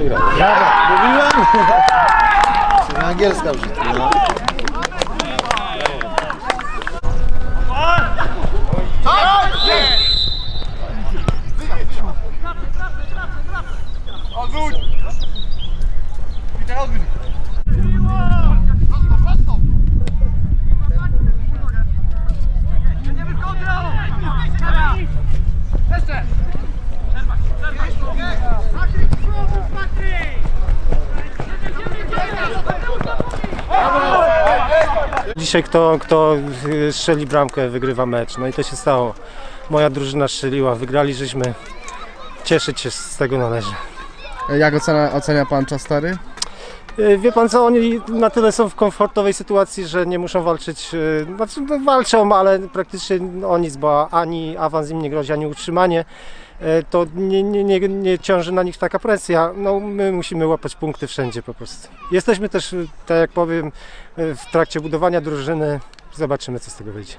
przegramy. Dobra, mówiłem! Angielska brzydka. No. Odwróć! Peter, odwróć! Dzisiaj kto, kto y, strzeli bramkę, wygrywa mecz. No i to się stało. Moja drużyna strzeliła, wygrali żeśmy. Cieszyć się z tego należy. Jak ocenia, ocenia pan czas stary? Y, Wie pan co, oni na tyle są w komfortowej sytuacji, że nie muszą walczyć, y, znaczy no, walczą, ale praktycznie o nic, bo ani awans im nie grozi, ani utrzymanie. Y, To nie, nie, nie, nie ciąży na nich taka presja. No, my musimy łapać punkty wszędzie po prostu. Jesteśmy też, tak jak powiem, w trakcie budowania drużyny. Zobaczymy, co z tego wyjdzie.